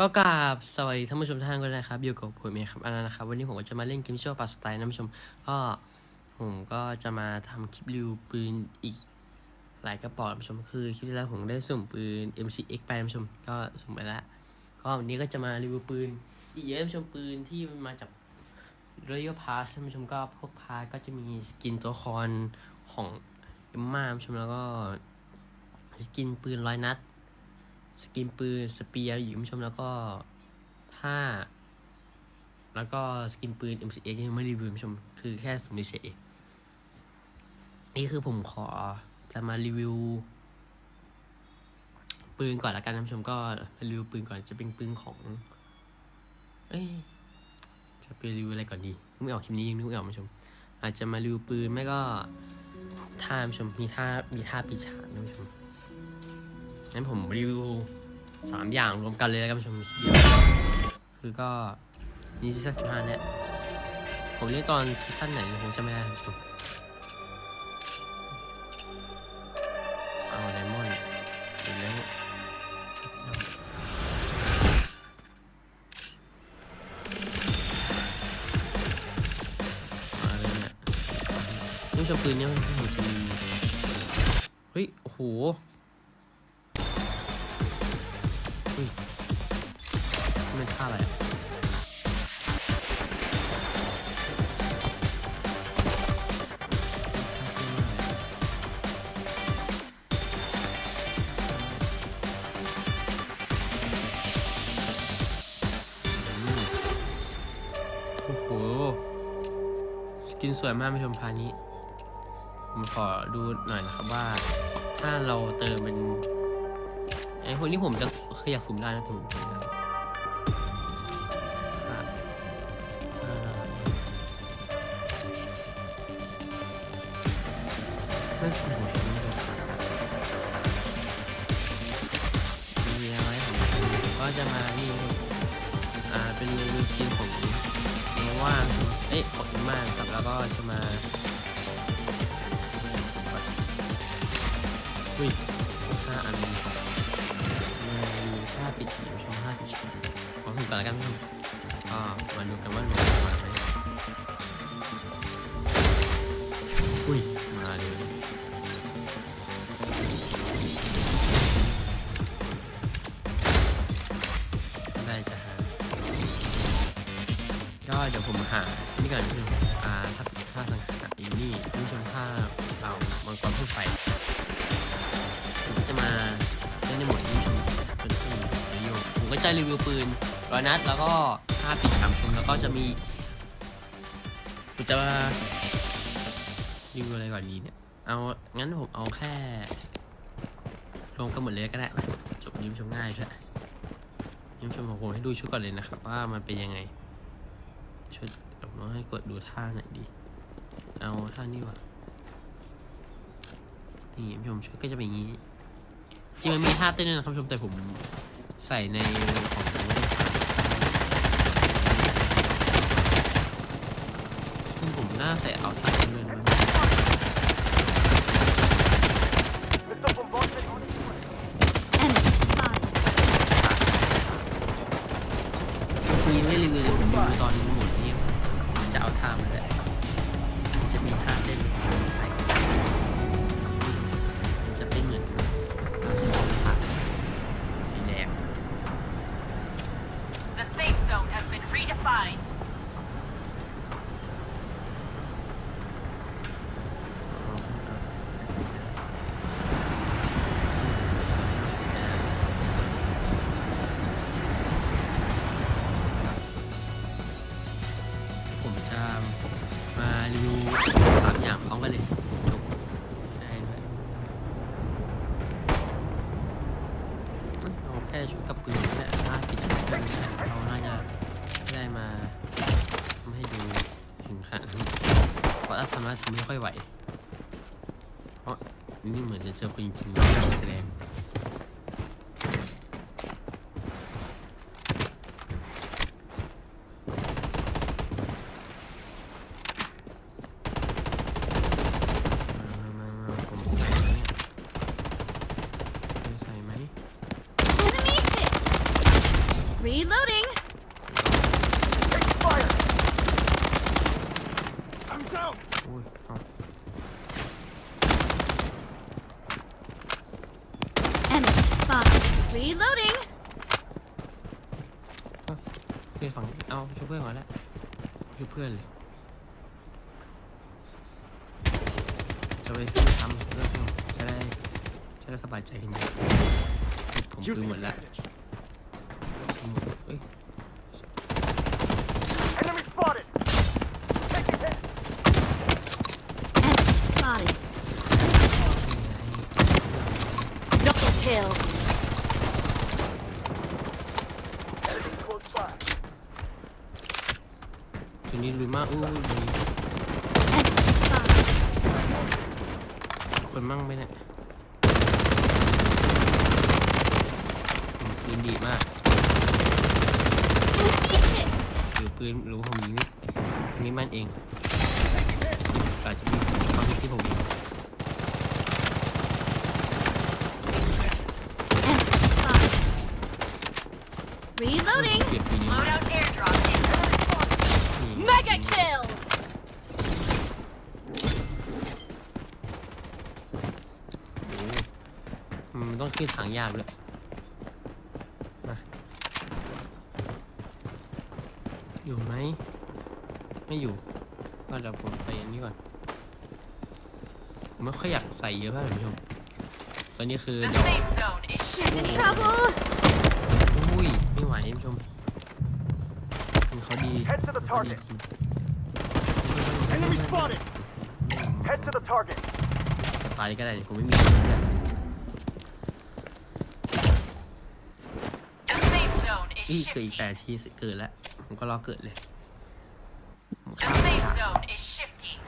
ก็กราบสวัสดีท่านผู้ชมทุกท่านกันนะครับอยู่กับผมเองครับอันนั้นนะครับ วันนี้ผมก็จะมาเล่นเกมชื่อว่าปาสไตล์นะท่านผู้ชม ก็ผมก็จะมาทำคลิปรีวิวปืนอีกหลายกระบอกท่านผู้ชมคือคลิปที่แล้วผมได้สุ่มปืน MCX ไปท่านผู้ชม ก็สุ่มไปแล้วก็วันนี้ก็จะมารีวิวปืน อีกเยอะท่านผู้ชมปืนที่มันมาจาก Royal Pass ท่านผู้ชมก็พวกพาก็จะมีสกินตัวละครของเอ็มมาท่านผู้ชมแล้วก็สกินปืนร้อยนัด สกินปืนสเปียร์อยู่คุณผู้ชมแล้วก็ถ้า แล้วก็สกินปืน MCX ยังไม่รีวิวคุณผู้ชม คือแค่สมมติเฉยนี่คือผมขอจะมารีวิว ปืนก่อนละกันท่านผู้ชมก็รีวิวปืนก่อนจะเป็นปืนของ เอ้ยจะไปรีวิวอะไรก่อนดีนึกไม่ออกคลิปนี้ยังนึกไม่ออกท่านผู้ชม อาจจะมารีวิวปืนไม่ก็ท่าท่านผู้ชมมีท่ามีท่าปีฉาจท่านผู้ชมงั้นผมรีวิว สามอย่างรวมกันเลยแล้วกันผู้ชมคือก็นี่ซีซั่นสิบห้าเนี่ยผมเล่นตอนซีซั่นไหนผมจำไม่ได้ครับเอาไดมอนด์เห็นแล้วมาเลยเนี่ยผู้ชมปืนเนี่ยผมจะมีเฮ้ย โอ้โห ท่าอะไรโอ้โห สกินสวยมากผู้ชมพานี้ ผมขอดูหน่อยนะครับว่า ถ้าเราเติมเป็นไอ้คนที่ผมจะเคยอยากสุ่มได้นะแต่ผมจำไม่ได้ ไม่สุ่มผมจำไม่ได้มีอะไรของผมก็จะมานี่อ่าเป็นรีวิวกินของเอว่าเอ้ยของมาครับแล้วก็จะมาอุ้ยห้าอันนี้ครับมาดูภาปิดหียมชมภาปิดเหียมขอถึงก่อนแล้วกันผู้ชมก็มาดูกันว่าหนูจะมาไหม หานี่ก่อนคืออ่าถ้าถ้าสังหารอยู่นี่ผู้ชมภาเรามังกรผู้ไฟผมจะมาเล่นในหมดนี้ชมเป็นซึ่งประโยชน์ผมก็จะรีวิวปืนร้อยนัดแล้วก็ห้าปีสามชมแล้วก็จะมีผมจะมารีวิวอะไรก่อนดีเนี่ยเอางั้นผมเอาแค่รวมกันหมดเลยก็ได้จบยิ้มชมง่ายด้วยยิ้มชมของผมให้ดูชุดก่อนเลยนะครับว่ามันเป็นยังไง ชุดผมต้องให้กดดูท่าไหนอยดีเอาท่านี้ว่ะนี่ยิ้มชมชุดก็จะเป็นอย่างนี้ จริงมันมีท่าเต้นด้วยนะครับผู้ชมแต่ผมใส่ในของผมไม่ได้ใส่ซึ่งผมน่าใส่เอาท่าเต้นด้วยนะคือยังไม่รีวิวเลยผมรีวิวตอนหมด นี้จะ เอาแค่ชุดกับปืนนี่และถ้าปิดชุดปืนเราน่าจะได้มาทำให้ดูถึงขนาดนั้นเพราะถ้าทำแล้วทำไม่ค่อยไหว เพราะนี่เหมือนจะเจอคนจริงๆแล้วแสดง มามามาผมใส่ไหมเนี่ยใส่ไหม Enemy hit! Reloading. Fire! I'm down! โอ้ยเอา Enemy spotted. Reloading. เพื่อนฝั่งเอาช่วยเพื่อนก่อนละช่วยเพื่อนเลยจะไปทำเพื่อนจะได้จะได้สบายใจกันเยอะผมปืน Using หมดแล้ว advantage. ปืนหมดเอ้ย Enemy spotted! Taking hit! Enemy spotted. Double kill. Enemy close by. ตัวนี้ลุยมากอู้ลุยคนมั่งไหมเนี่ยปืนดีมากหรือปืนรือผมยิงนี่นนี้มันเองอาจจะมีความคิดที่ผมยิง Enemy spotted. Reloading. เก็บปืนยิง Loadout airdrop incoming. นี่ Mega kill. โอ้อืมมันต้อง ขึ้นทางยากด้วยมาอยู่ไหม ไม่อยู่ ก็เดี๋ยวผมไปอันนี้ก่อน ผมไม่ค่อยอยากใส่เยอะมากท่านผู้ชมตอนนี้คือ The เดี๋ยว safe zone is shifting. Trouble. อุ้ยไม่ไหวท่านผู้ชมมันเขาดี Head to the เขาดี target จริง Enemy spotted! Head to the target. ตายก็ได้ผมไม่มีปืนแล้ว The safe zone อี is เกิดอีกแปดนาทีเกิดแล้วผมก็รอเกิดเลยว่า safe ฆ่า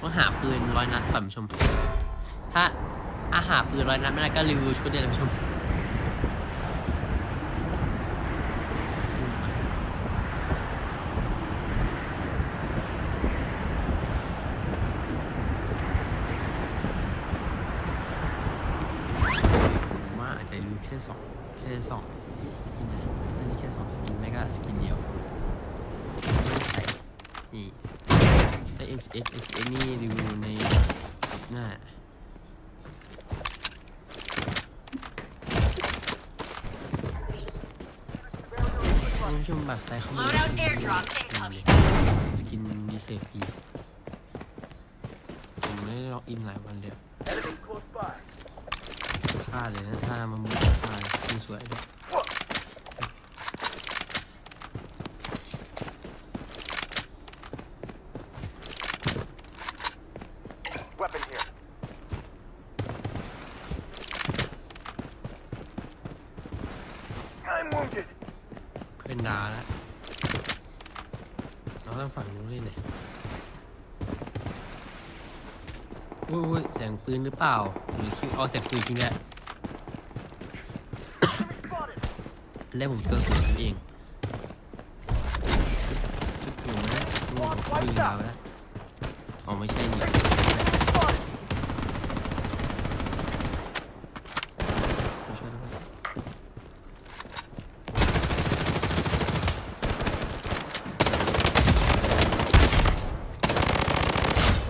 ต้องหาปืนร้อยนัดก่อนชม ถ้าอาหาปืนร้อยนัดไม่ได้ก็รีวิวชุดเดียวชมว่าอาจจะรีวิวแค่สองแค่สองนี่นะน่าจะแค่สองสกินไม่ก็สกินเดียวไม่ใส่ นี่แต่ MCX MCX นี่รีวิวในหน้าท่านผู้ชมบัตรไตเขามี Loadout airdrop incoming. สกินดีเซลฟรีผมไม่ได้ล็อกอินหลายวันเลยพลาดเลยนะถ้ามามุดพลาดสวยด้วย เพื่อนดาแล้วเราต้องฝั่งนู้นเลยเนี่ยอุ้ยอุ้ยเสียงปืนหรือเปล่า หรือคิวเอาเสียงปืนจริงแหละแล้วผมเจอผมเองอยู่ไหมโอ้โหยิงดาวแล้วอ๋อไม่ใช่นี่ Enemy spotted. มาช่วยด้วย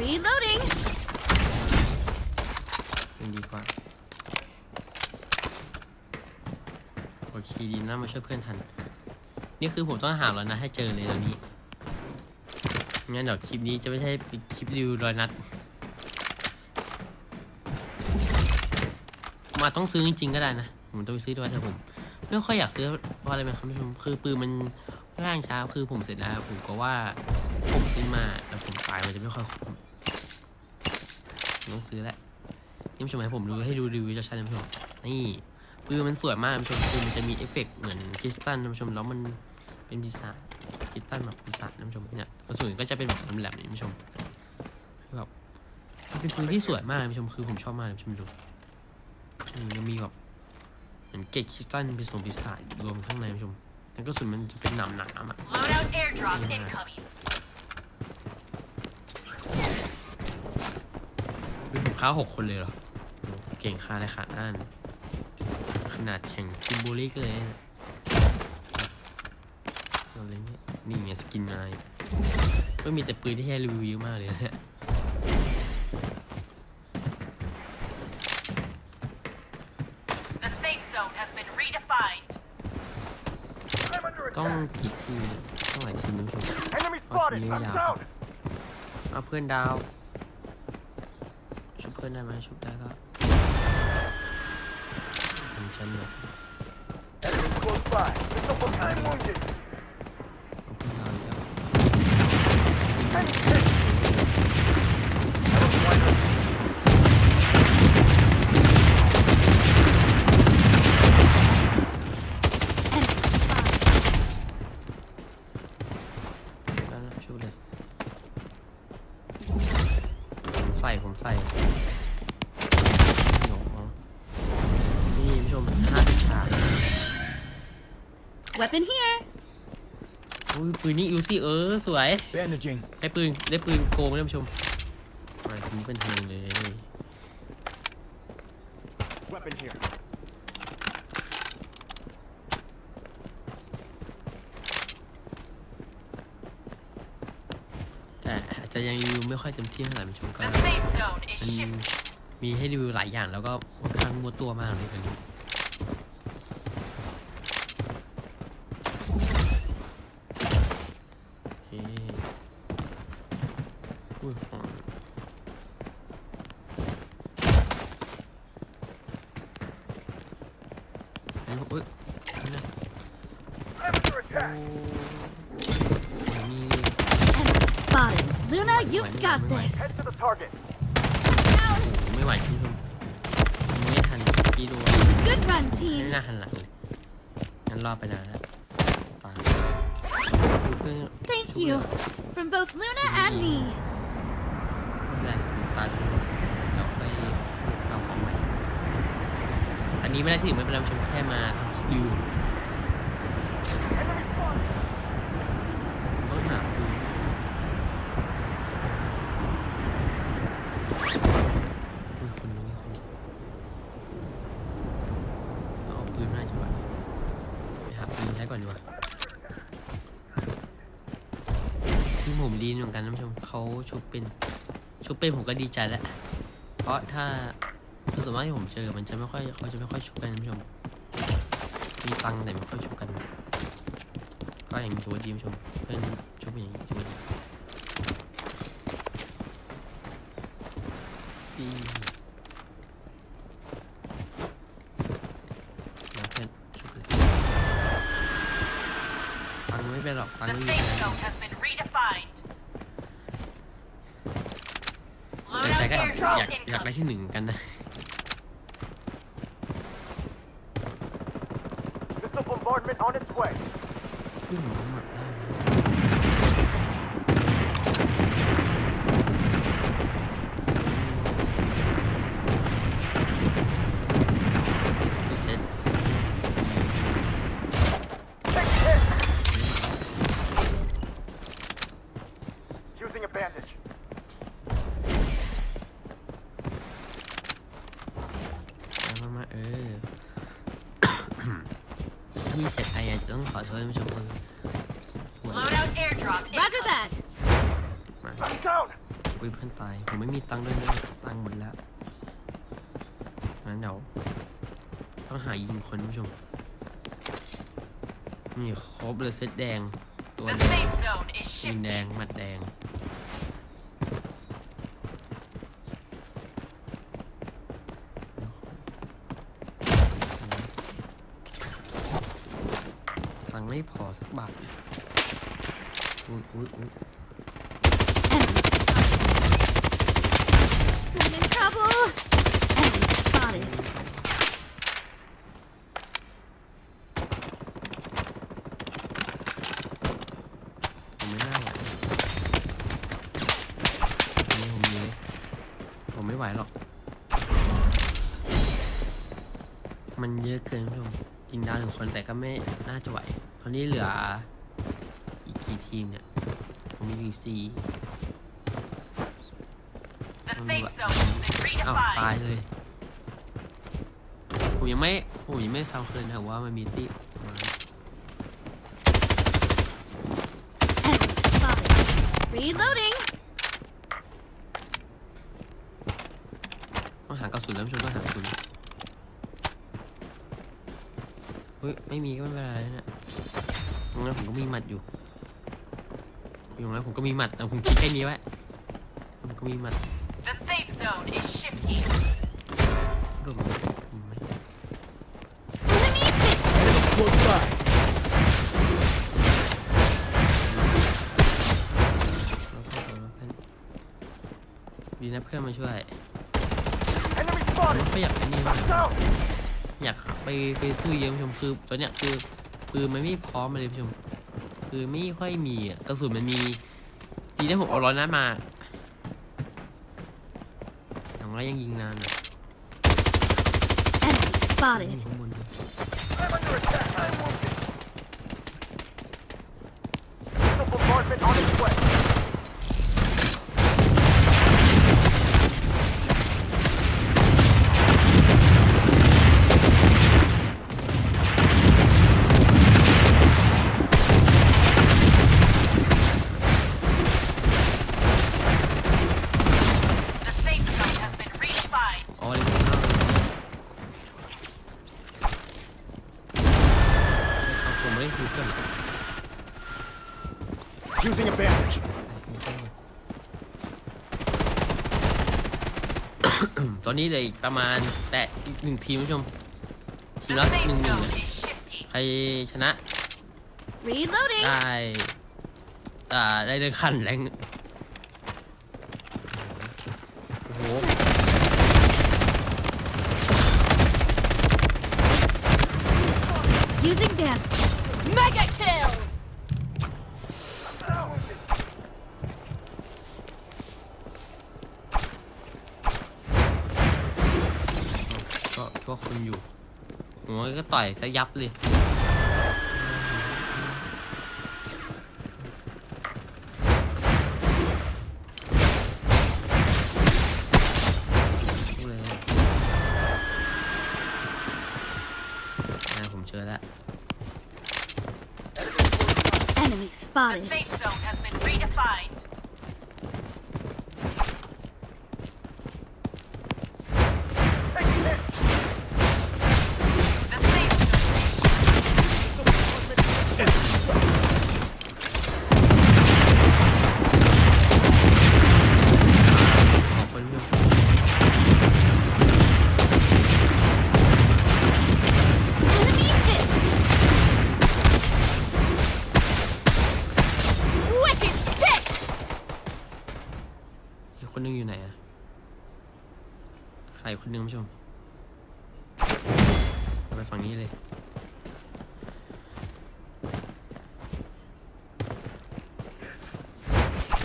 Reloading. ยังดีกว่า โอเคดี นะมาช่วยเพื่อนทัน นี่คือผมต้องหาร้อยนัดให้เจอเลยตอนนี้งั้นเดี๋ยวคลิปนี้จะไม่ใช่คลิปรีวิวร้อยนัดมาต้องซื้อจริงๆก็ได้นะ ผมต้องไปซื้อด้วยแต่ผมไม่ค่อยอยากซื้อเพราะอะไรไหมครับท่านผู้ชมคือปืนมันค่อนข้างช้าคือผมเสร็จแล้วผมก็ว่าผมซื้อมาแล้วผมตายมันจะไม่ค่อยคุ้มผมต้องซื้อแล้วนี่ผู้ชมให้ผมดูให้ดูรีวิวชัดๆนะผู้ชมนี่ ปืนมันสวยมากท่านผู้ชมคือมันจะมีเอฟเฟกต์เหมือนคริสตัลท่านผู้ชมแล้วมันเป็นปีศาจคริสตัลแบบปีศาจท่านผู้ชมเนี่ยกระสุนก็จะเป็นแบบแหลมๆนี่ท่านผู้ชมคือแบบมันเป็นปืนที่สวยมากท่านผู้ชมคือผมชอบมากท่านผู้ชมดูอืมยังมีแบบเหมือนเกล็ดคริสตัลเป็นสมปีศาจรวมข้างในผู้ชมแล้วก็ส่วนมันจะเป็นหนามหนามๆอะ Loadout airdrop incoming. คือผมฆ่าหกคนเลยเหรอเก่งฆ่าได้ขาดอ่าน นาดแข่งคิมโบลิกเลยนะนี่ไงสกินนายก็มีแต่ปืนที่ให้รีวิวมากเลยนะเนี่ย The safe zone has been redefined. I'm under ต้อง attack. กี่ทีมต้องหลายทีมนะผู้ชม Enemy Oh, spotted. it's I'm new, down. เอาเพื่อนดาว ชุบเพื่อนได้ไหมชุบได้ก็ผม ฉันเนี่ย ยปืนนี่อิวซี่เออสวย Bandaging. ได้ปืนได้ปืนโกงนะผู้ชมมาผมเป็นทางเลย Weapon here. แต่อาจจะยังรีวิวไม่ค่อยเต็มที่เท่าไหร่ผู้ชมก็ The safe zone is มัน shifting. มีให้รีวิวหลายอย่างแล้วก็ค่อนข้างมัวตัวมากเลยกัน ไม่ team. น่าหันหลังเลยงั้นรอไปนานแล้วตายดูเพื่อน Thank you. From both Luna and me. ไม่เป็นไรผมตายเราค่อยเอาของใหม่อันนี้ไม่ได้ที่ถึงไม่เป็นไรผมแค่มาทำคลิปวิว Enemy spotted. ต้องหาปืนปืนคนนี้คนนี้เอาปืนมาดีกว่าไปหาปืนใช้ก่อนดีกว่าที่ผมดีนเหมือนกันท่านผู้ ชุบเป็น ชุบเป็นผมก็ดีใจแล้ว เพราะถ้าคือส่วนมากที่ผมเจอมันจะไม่ค่อยเขาจะไม่ค่อยชุบกันท่านผู้ชม มีตังค์แต่ไม่ค่อยชุบกัน ก็อย่างนี้ถือว่าดีท่านผู้ชมเพื่อนชุบเป็นอย่างนี้ถือว่าดีดีมาเพื่อนชุบเลยตังค์ไม่เป็นหรอกตังค์ The ไม่มี safe นะ zone has been redefined. แต่ใจก็ Loadout อยาก airdrop อยาก ได้ incoming. ที่หนึ่งกันนะ Missile bombardment on its way. พี่หมูหมดได้นะเจ็ด Take hit. Using a bandage. มามาเออ ถ้ามีเสร็จไออาจจะต้องขอโทษท่านผู้ชมคนหัว Loadout airdrop Roger incoming. that. มา I'm down. อุ้ยเพื่อนตาย ผมไม่มีตังค์ด้วยนะตังค์หมดแล้ว งั้นเดี๋ยวต้องหายิงคนท่านผู้ชม นี่ครบเลยเซตแดง ตัว The แดง safe zone is ยิงแด shifting. งหมัดแดงตังค์ไม่พอสักบาทเลยอุ้ยอุ้ยอุ้ย I'm in trouble. Enemy spotted. ผมไม่น่าไหวอันนี้ผมมีเลยผมไม่ไหวหรอก มันเยอะเกินคุณผู้ชมกินดาวหนึ่งคนแต่ก็ไม่น่าจะไหว ตอนนี้เหลือ อีกกี่ทีมเนี่ย ผมมีอยู่สี่ The safe zone has been อ้าวตาย redefined. เลย ผมยังไม่ผมยังไม่ซ้ำคืนนะว่ามันมีตีมา Reloading. ต้องหากระสุนแล้วผู้ชมต้องหากระสุนเฮ้ยไม่มีก็ไม่เป็นไรนะตรงนั้นผมก็มีหมัดอยู่อยู่ตรงนั้นผมก็มีหมัดแต่ผมคิดแค่นี้ไว้ผมก็มีหมัด The safe zone is shifting. โดนผมไหม Enemy hit. Close by. ดีนะเพื่อนมาช่วย Enemy ผม spotted. ไม่อยากไปนี่ Down. อยากไปไปสู้เยอะผู้ชมคือตัวเนี้ยคือปืนมันไม่พร้อมเลยผู้ชมคือไม่ค่อยมีอะกระสุนมันมีดีนะผมเอาร้อยนัดมาอย่างน้อยยังยิงนานอะ Enemy ยิง spotted. ข้างบน Using a bandage. ตอนนี้เหลยอีกประมาณแต่อีกหนึ่งทีมผู้ชมที The มละ safe หนึ่งหนึ่ง zone is shifting. ใครชนะ Reloading. ได้อ่าได้เลื่อนขั้นแรงโอ้โห Using bandage. Mega kill. ก็ก็คนอยู่ผมว่า ก็ต่อยซะยับเลย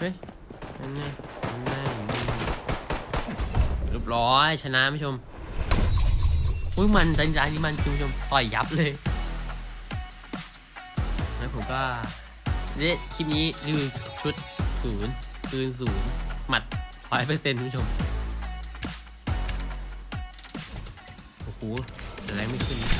เฮ้ยนั่นไงนั่นไงเรียบร้อยชนะผู้ชมอุ้ยมันจริงๆนี่มันจริงผู้ชมต่อยยับเลยแล้วผมก็เล่คลิปนี้รีวิวชุดศูนย์ปืนศูนย์หมัดร้อยเปอร์เซ็นต์ผู้ชมโอ้โหแต่แรงไม่ขึ้นนะแรงไม่ขึ้น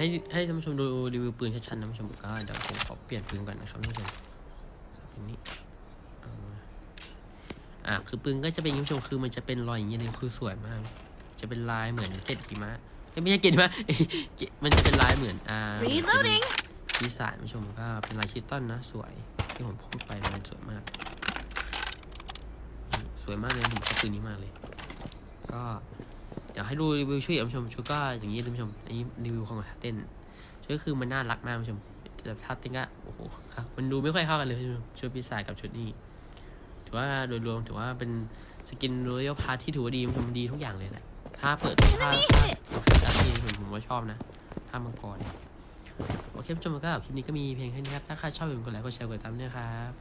ให้ให้ท่านผู้ชมดูรีวิวปืนชัดๆนะท่านผู้ชมก็เดี๋ยวผมขอเปลี่ยนปืนก่อนนะครับท่านผู้ชมปืนนี้เอามาอะคือปืนก็จะเป็นท่านผู้ชมคือมันจะเป็นรอยอย่างนี้เลยคือสวยมาก จะเป็นลายเหมือนเกล็ดหิมะเอ้ยไม่ใช่เกล็ดหิมะเกล็ดมันจะเป็นลายเหมือนอ่า Reloading. ปีศาจผู้ชมก็เป็นลายคิตตันนะ สวยที่ผมพูดไปมันสวยมากนี่สวยมากเลยผมชอบปืนนี้มากเลย ก็ เดี๋ยวให้ดูรีวิวช่วยท่านผู้ชมชุดก็อย่างนี้ท่านผู้ชมอันนี้รีวิวของท่าเต้นชุดก็คือมันน่ารักมากท่านผู้ชมแต่ท่าเต้นก็โอ้โหครับมันดูไม่ค่อยเข้ากันเลยท่านผู้ชมชุดปีศาจกับชุดนี้ถือว่าโดยรวมถือว่าเป็นสกินรอยัลพาร์ทที่ถือว่าดีท่านผู้ชมดีทุกอย่างเลยแหละถ้าเปิดถ้าถ้าท้าที่ผมผมว่าชอบนะถ้ามังกรโอเคท่านผู้ชมก็คลิปนี้ก็มีเพียงแค่นี้ครับถ้าใครชอบอย่าลืมกดไลค์กดแชร์กดติดตามด้วยครับ